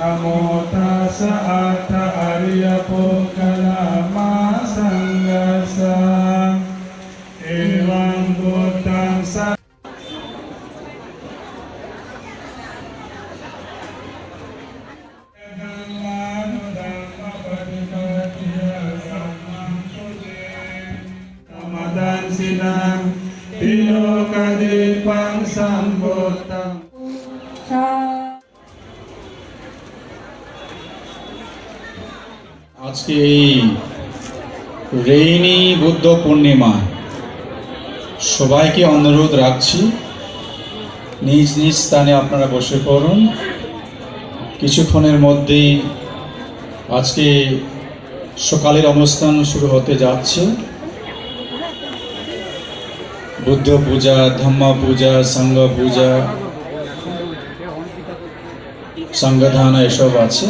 Namo tassa atta ariya pokalama sangasa Evam buddham sa Sambutan আজকে এই rainy Buddha Purnima, সবাইকে অনুরোধ রাখছি, নিজ নিজ স্থানে আপনারা বসে পড়ুন। কিছুক্ষণের মধ্যেই আজকে সকালের অনুষ্ঠান শুরু হতে যাচ্ছে। বুদ্ধ পূজা ধম্ম পূজা সংঘ পূজা সংঘধান এসব আছে।